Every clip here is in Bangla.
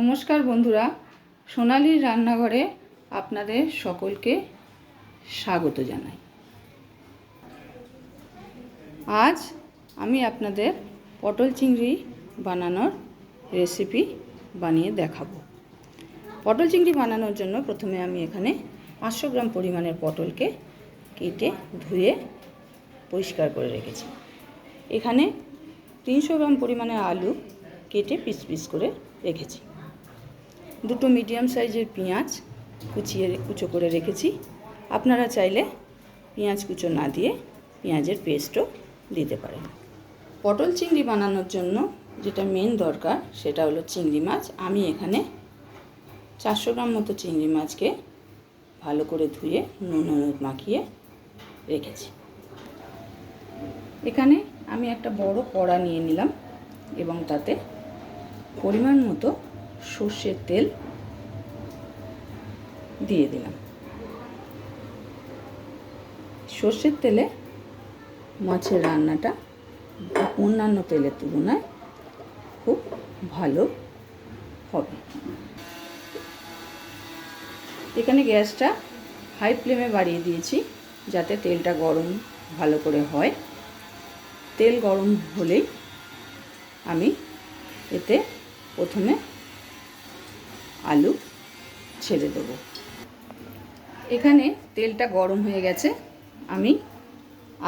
নমস্কার বন্ধুরা, সোনালির রান্নাঘরে আপনাদের সকলকে স্বাগত জানাই। আজ আমি আপনাদের পটল চিংড়ি বানানোর রেসিপি বানিয়ে দেখাবো। পটল চিংড়ি বানানোর জন্য প্রথমে আমি এখানে পাঁচশো গ্রাম পরিমাণের পটলকে কেটে ধুয়ে পরিষ্কার করে রেখেছি। এখানে তিনশো গ্রাম পরিমাণের আলু কেটে পিস পিস করে রেখেছি। দুটো মিডিয়াম সাইজের পেঁয়াজ কুচিয়ে কুচো করে রেখেছি। আপনারা চাইলে পেঁয়াজ কুচো না দিয়ে পেঁয়াজের পেস্টও দিতে পারেন। পটল চিংড়ি বানানোর জন্য যেটা মেন দরকার সেটা হলো চিংড়ি মাছ। আমি এখানে চারশো গ্রাম মতো চিংড়ি মাছকে ভালো করে ধুয়ে, নুন, হলুদ মাখিয়ে রেখেছি। এখানে আমি একটা বড় কড়া নিয়ে নিলাম এবং তাতে পরিমাণ মতো সর্ষের তেল দিয়ে দিলাম। সর্ষের তেলে মাছের রান্নাটা অন্যান্য তেলের তুলনায় খুব ভালো হবে। এখানে গ্যাসটা হাই ফ্লেমে বাড়িয়ে দিয়েছি যাতে তেলটা গরম ভালো করে হয়। তেল গরম হলেই আমি এতে প্রথমে আলু ছেড়ে দেবো। এখানে তেলটা গরম হয়ে গেছে। আমি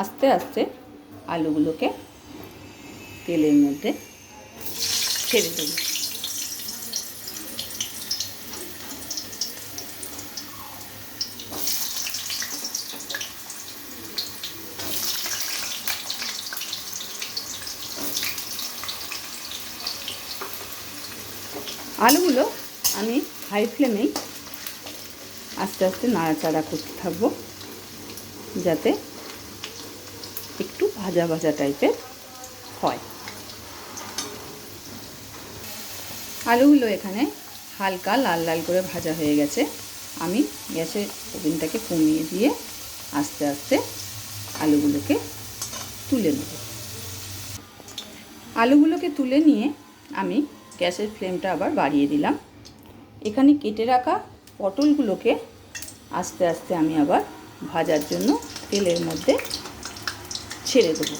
আস্তে আস্তে আলুগুলোকে তেলের মধ্যে ছেড়ে দেবো। আলুগুলো আমি হাই ফ্লেমেই আস্তে আস্তে নাড়াচাড়া করতে থাকব, যাতে একটু ভাজা ভাজা টাইপের হয়। আলুগুলো এখানে হালকা লাল লাল করে ভাজা হয়ে গেছে। আমি গ্যাসের ওভেনটাকে কমিয়ে দিয়ে আস্তে আস্তে আলুগুলোকে তুলে নেব। আলুগুলোকে তুলে নিয়ে আমি গ্যাসের ফ্লেমটা আবার বাড়িয়ে দিলাম। এখানে কেটে রাখা পটলগুলোকে আস্তে আস্তে আমি আবার ভাজার জন্য তেলের মধ্যে ছেড়ে দেবো।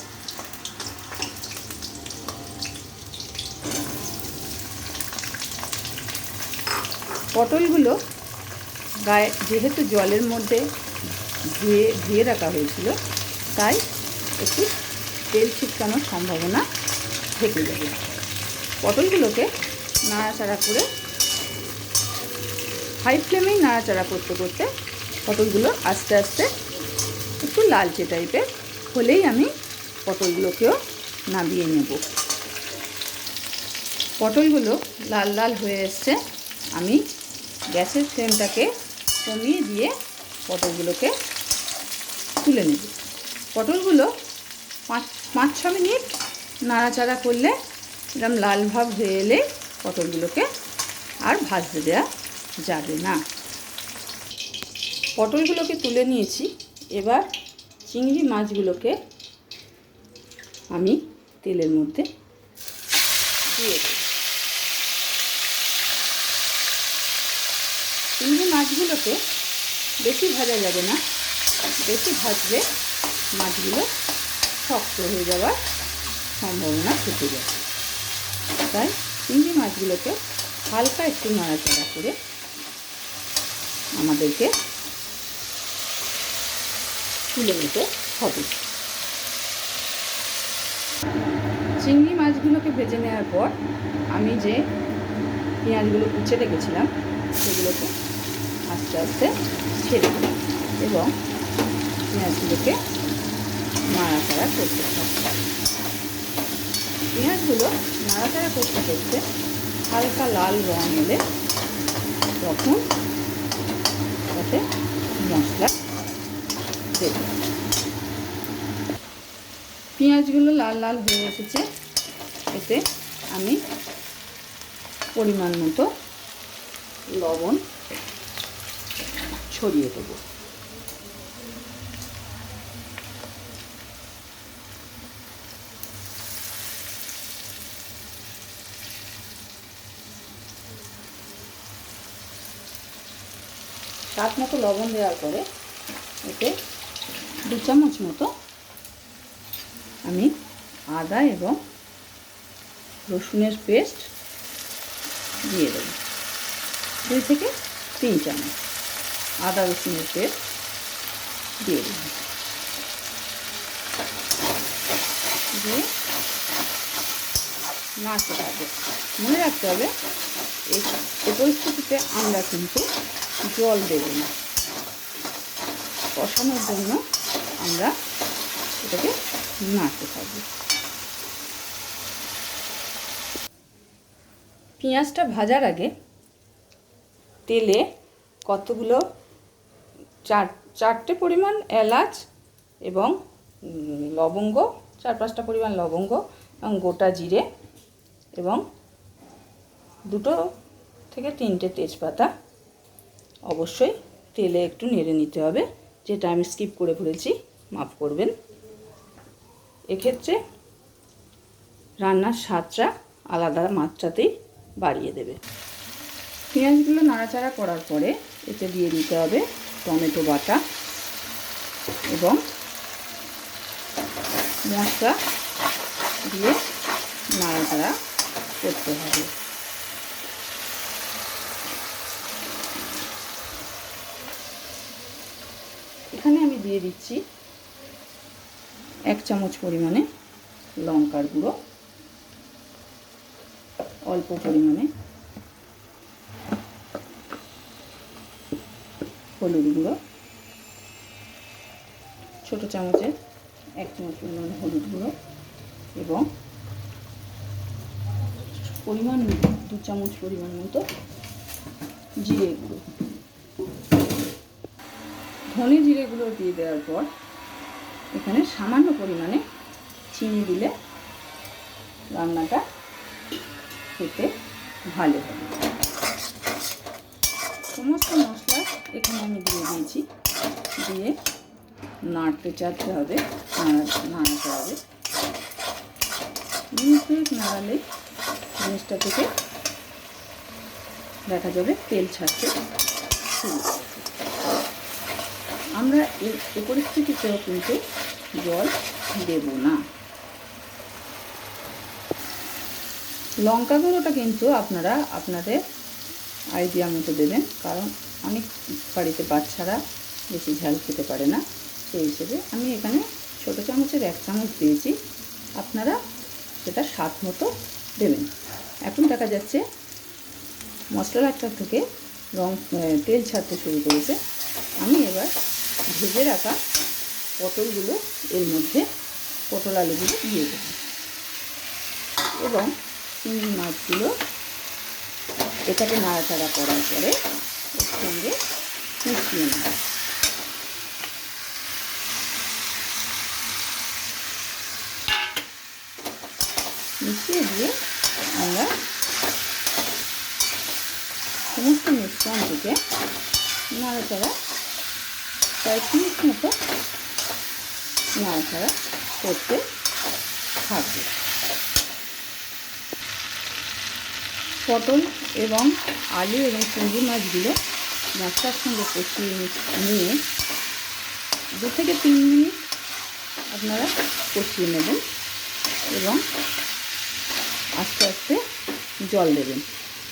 পটলগুলো গায়ে যেহেতু জলের মধ্যে ধুয়ে ধুয়ে রাখা হয়েছিল, তাই একটু তেল ছিটকানোর সম্ভাবনা থেকে যাবে। পটলগুলোকে নাড়াচাড়া করে হাই ফ্লেমেই নাড়াচাড়া করতে করতে পটলগুলো আস্তে আস্তে একটু লালচে টাইপের হলেই আমি পটলগুলোকেও নামিয়ে নেব। পটলগুলো লাল লাল হয়ে এসছে। আমি গ্যাসের ফ্লেমটাকে কমিয়ে দিয়ে পটলগুলোকে তুলে নেব। পটলগুলো পাঁচ পাঁচ, ছ মিনিট নাড়াচাড়া করলে এরকম লাল ভাব হয়ে এলে পটলগুলোকে আর ভাজতে দেওয়া যাবে না। পটলগুলোকে তুলে নিয়েছি। এবার চিংড়ি মাছগুলোকে আমি তেলের মধ্যে দিয়ে দেব। চিংড়ি মাছগুলোকে বেশি ভাজা যাবে না। বেশি ভাজলে মাছগুলো শক্ত হয়ে যাওয়ার সম্ভাবনা থেকে যাবে তাই চিংড়ি মাছগুলোকে হালকা একটু নাড়াচাড়া করে আমাদেরকে তুলে নিতে হবে। চিংড়ি মাছগুলোকে ভেজে নেওয়ার পর আমি যে পেঁয়াজগুলো কুচে রেখেছিলাম, সেগুলোকে আস্তে আস্তে ছেড়ে দিলাম এবং পেঁয়াজগুলোকে নাড়াচাড়া করতে থাকতাম পেঁয়াজগুলো নাড়াচাড়া করতে করতে হালকা লাল রং এলে তখন তাতে মশলা দেব পেঁয়াজগুলো লাল লাল হয়ে এসেছে, এতে আমি পরিমাণ মতো লবণ ছড়িয়ে দেবো। স্বাদ মতো লবণ দেওয়ার পরে এতে দু চামচ মতো আমি আদা এবং রসুনের পেস্ট দিয়ে দেবো। দুই থেকে তিন চামচ আদা রসুনের পেস্ট দিয়ে দেবো। দিয়ে নাড়তে থাকবে মনে রাখতে হবে, এই এই পরিস্থিতিতে আমরা কিন্তু জল দেব না। কষানোর জন্য আমরা এটাকে নাড়তে থাকব পেঁয়াজটা ভাজার আগে তেলে কতগুলো, চার, চারটে পরিমাণ এলাচ এবং লবঙ্গ, চার পাঁচটা পরিমাণ লবঙ্গ এবং গোটা জিরে এবং দুটো থেকে তিনটে তেজপাতা অবশ্যই তেলে একটু নেড়ে নিতে হবে, যেটা আমি স্কিপ করে ফেলেছি, মাফ করবেন। এক্ষেত্রে রান্নার স্বাদটা আলাদা মাত্রাতেই বাড়িয়ে দেবে। পেঁয়াজগুলো নাড়াচাড়া করার পরে এতে দিয়ে দিতে হবে টমেটো বাটা এবং মশলা দিয়ে নাড়াচাড়া করতে হবে। এখানে আমি দিয়ে দিচ্ছি এক চামচ পরিমাণে লঙ্কার গুঁড়ো, অল্প পরিমাণে হলুদ গুঁড়ো, ছোটো চামচের এক চামচ পরিমাণ হলুদ গুঁড়ো এবং পরিমাণ দু চামচ পরিমাণ মতো জিরে গুঁড়ো। ধনে জিরে গুঁড়ো দিয়ে দেওয়ার পর এখানে সামান্য পরিমাণে চিনি দিলে রান্নাটা খেতে ভালো হবে। সমস্ত মশলা এখানে আমি দিয়ে দিয়েছি। দিয়ে নাড়তে চাড়তে হবে, নাড়া, নাড়াতে হবে। নাড়ালে জিনিসটা থেকে দেখা যাবে তেল ছাড়তে। আমরা এই পরিস্থিতিতেও কিন্তু জল দেব না। লঙ্কা গুঁড়োটা কিন্তু আপনারা আপনাদের আইডিয়া মতো দেবেন, কারণ অনেক বাড়িতে বাচ্চারা বেশি ঝাল খেতে পারে না। সেই হিসেবে আমি এখানে ছোটো চামচের এক চামচ দিয়েছি। আপনারা সেটা স্বাদ মতো দেবেন। এখন দেখা যাচ্ছে মশলাটা থেকে রং তেল ছাড়তে শুরু করেছে। আমি এবার ভেজে রাখা পটলগুলো এর মধ্যে পটল আলুগুলো দিয়ে দেব। এবং চিংড়ি মাছগুলো এটাকে নাড়াচাড়া করার পরে এর সঙ্গে মিশিয়ে নেব। মিশিয়ে দিয়ে আমরা সমস্ত মিশ্রণ থেকে নাড়াচাড়া, প্রায় তিরিশ মতো নাড়াচাড়া করতে থাকবে। পটল এবং আলু এবং চিংড়ি মাছগুলো মশলার সঙ্গে কষিয়ে নিয়ে দু থেকে তিন মিনিট আপনারা কষিয়ে নেবেন এবং আস্তে আস্তে জল দেবেন।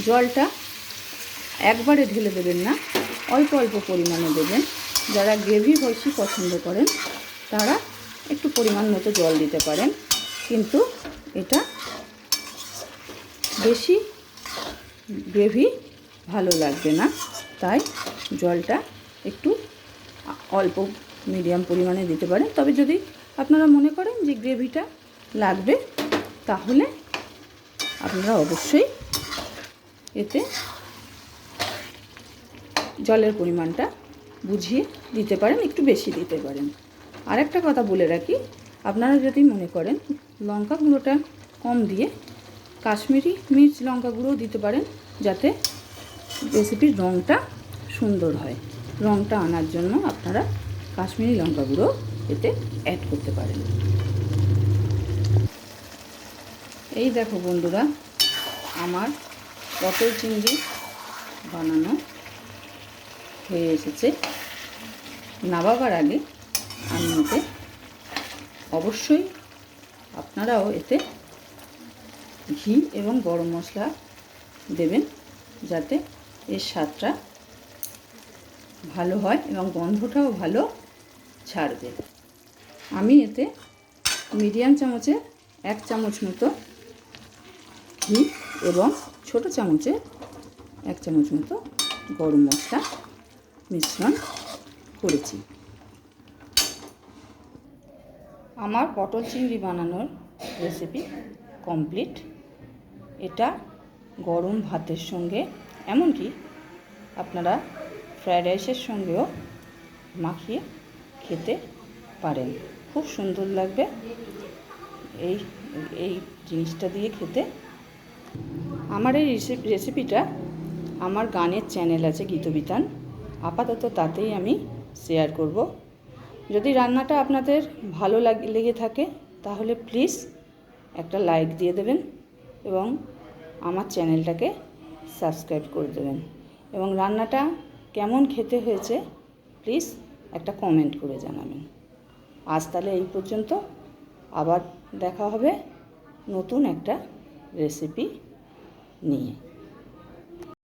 জলটা একবারে ঢেলে দেবেন না, অল্প অল্প পরিমাণে দেবেন। যারা গ্রেভি বেশি পছন্দ করেন, তারা একটু পরিমাণ মতো জল দিতে পারেন। কিন্তু এটা বেশি গ্রেভি ভালো লাগবে না, তাই জলটা একটু অল্প মিডিয়াম পরিমাণে দিতে পারেন। তবে যদি আপনারা মনে করেন যে গ্রেভিটা লাগবে, তাহলে আপনারা অবশ্যই এতে জলের পরিমাণটা বুঝিয়ে দিতে পারেন, একটু বেশি দিতে পারেন। আর একটা কথা বলে রাখি, আপনারা যদি মনে করেন লঙ্কা গুঁড়োটা কম দিয়ে কাশ্মীরি মির্চ লঙ্কা গুঁড়োও দিতে পারেন, যাতে রেসিপির রঙটা সুন্দর হয়। রঙটা আনার জন্য আপনারা কাশ্মীরি লঙ্কা গুঁড়ো এতে অ্যাড করতে পারেন। এই দেখো বন্ধুরা, আমার পটল চিংড়ি বানানো হয়ে এসেছে। নাবাবার আগে আমি এতে অবশ্যই আপনারাও এতে ঘি এবং গরম মশলা দেবেন যাতে এর স্বাদটা ভালো হয় এবং গন্ধটাও ভালো ছাড়বে। আমি এতে মিডিয়াম চামচে এক চামচ মতো ঘি এবং ছোট চামচে এক চামচ মতো গরম মশলা মিশ্রণ করেছি। আমার পটল চিংড়ি বানানোর রেসিপি কমপ্লিট এটা গরম ভাতের সঙ্গে, এমনকি আপনারা ফ্রায়েড রাইসের সঙ্গেও মাখিয়ে খেতে পারেন। খুব সুন্দর লাগবে এই এই জিনিসটা দিয়ে খেতে। আমার এই রেসিপিটা আমার গানের চ্যানেল আছে গীতবিতান আপাতত তাতেই আমি শেয়ার করব। যদি রান্নাটা আপনাদের ভালো লেগে থাকে, তাহলে প্লিজ একটা লাইক দিয়ে দেবেন এবং আমার চ্যানেলটাকে সাবস্ক্রাইব করে দেবেন। এবং রান্নাটা কেমন খেতে হয়েছে প্লিজ একটা কমেন্ট করে জানাবেন। আজ তাহলে এই পর্যন্ত। আবার দেখা হবে নতুন একটা রেসিপি নিয়ে